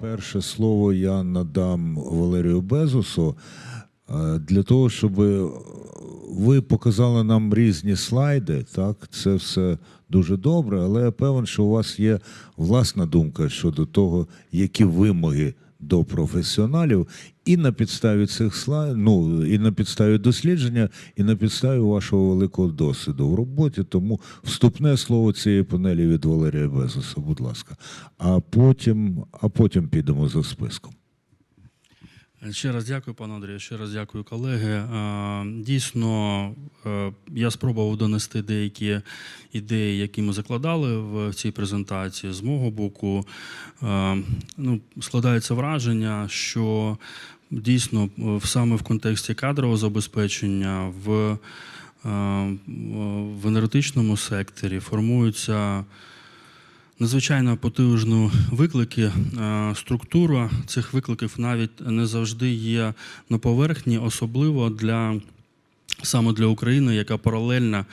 Перше слово я надам Валерію Безусу е, для того, щоб ви показали нам різні слайди. Так, це все дуже добре, але я певен, що у вас є власна думка щодо того, які вимоги до професіоналів, і на підставі цих слайдів, ну і на підставі дослідження, і на підставі вашого великого досвіду в роботі. Тому вступне слово цієї панелі від Валерія Безоса, будь ласка. А потім, а потім підемо за списком. Ще раз дякую, пане Андрію. Ще раз дякую, колеги. Е, Дійсно, е, я спробував донести деякі ідеї, які ми закладали в цій презентації. З мого боку, е, ну, складається враження, що дійсно е, саме в контексті кадрового забезпечення в, е, в енергетичному секторі формуються надзвичайно потужні виклики. Е, Структура цих викликів навіть не завжди є на поверхні, особливо для саме для України, яка паралельно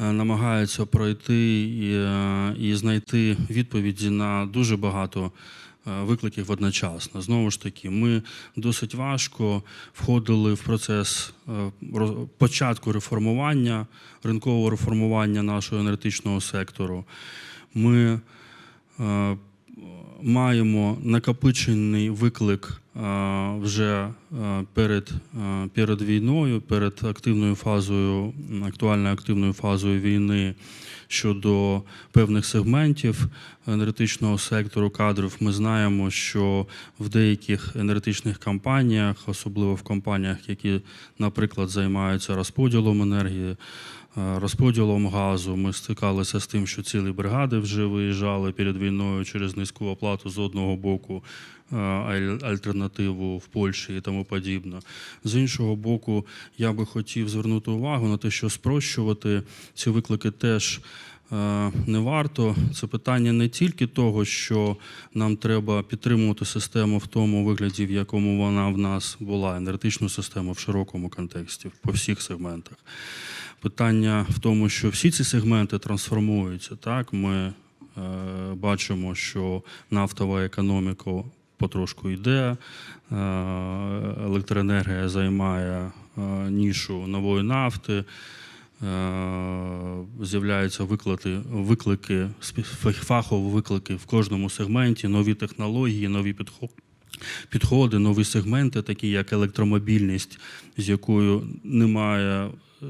е, намагається пройти і, е, і знайти відповіді на дуже багато. Викликів одночасно. Знову ж таки, ми досить важко входили в процес початку реформування, ринкового реформування нашого енергетичного сектору. Ми маємо накопичений виклик е, вже е, перед, е, перед війною, перед активною фазою, актуальною активною фазою війни щодо певних сегментів енергетичного сектору кадрів. Ми знаємо, що в деяких енергетичних компаніях, особливо в компаніях, які, наприклад, займаються розподілом енергії, е, розподілом газу. Ми стикалися з тим, що цілі бригади вже виїжджали перед війною через низьку оплату з одного боку, е, аль- альтернативу в Польщі і тому подібне. З іншого боку, я би хотів звернути увагу на те, що спрощувати ці виклики теж. Е, Не варто це питання не тільки того, що нам треба підтримувати систему в тому вигляді, в якому вона в нас була, енергетичну систему в широкому контексті, по всіх сегментах. Питання в тому, що всі ці сегменти трансформуються. Так, ми е, бачимо, що нафтова економіка потрошку йде, е, електроенергія займає е, нішу нової нафти. Е, З'являються виклики, виклики, фахові виклики в кожному сегменті, нові технології, нові підходи підходи, нові сегменти, такі як електромобільність, з якою немає е,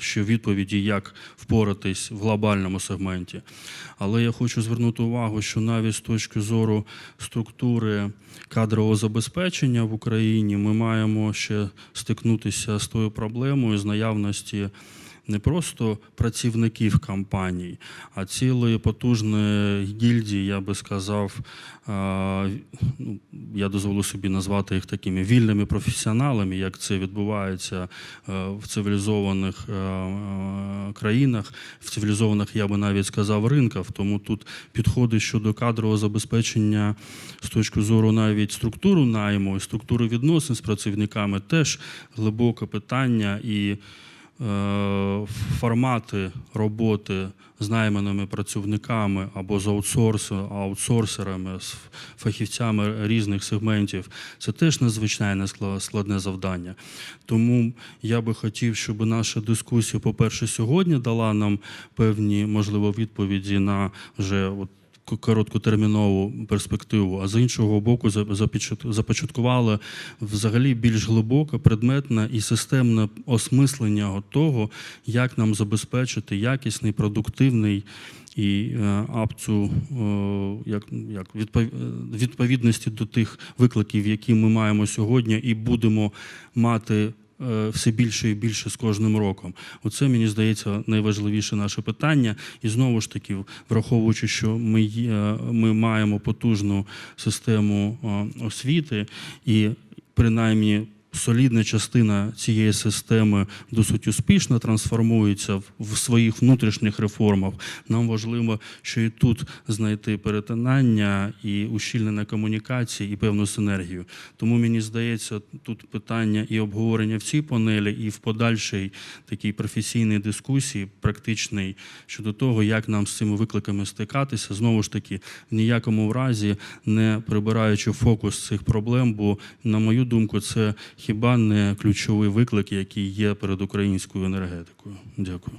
ще відповіді, як впоратись в глобальному сегменті. Але я хочу звернути увагу, що навіть з точки зору структури кадрового забезпечення в Україні ми маємо ще стикнутися з тою проблемою з наявності не просто працівників компаній, а цілої потужної гільдії, я би сказав, ну, я дозволю собі назвати їх такими вільними професіоналами, як це відбувається е, в цивілізованих е, е, країнах, в цивілізованих, я би навіть сказав, ринках. Тому тут підходи щодо кадрового забезпечення з точки зору навіть структуру найму і структури відносин з працівниками теж глибоке питання і е, формати роботи з найманими працівниками або з аутсорсу- аутсорсерами, з фахівцями різних сегментів, це теж надзвичайно скла- складне завдання. Тому я би хотів, щоб наша дискусія, по-перше, сьогодні дала нам певні, можливо, відповіді на вже от короткотермінову перспективу, а з іншого боку, за- започаткували взагалі більш глибоке, предметне і системне осмислення того, як нам забезпечити якісний, продуктивний і е, апцю е, як, як е, відповідності до тих викликів, які ми маємо сьогодні, і будемо мати все більше і більше з кожним роком. Оце мені здається найважливіше наше питання. І знову ж таки, враховуючи, що ми, є- ми маємо потужну систему е, освіти, і принаймні солідна частина цієї системи досить успішно трансформується в- своїх внутрішніх реформах. Нам важливо, що і тут знайти перетинання і ущільнення комунікації і певну синергію. Тому мені здається, тут питання і обговорення в цій панелі, і в подальшій такій професійній дискусії, практичній щодо того, як нам з цими викликами стикатися, знову ж таки, в ніякому разі не прибираючи фокус цих проблем, бо, на мою думку, це хіба не ключовий виклик, який є перед українською енергетикою. Дякую.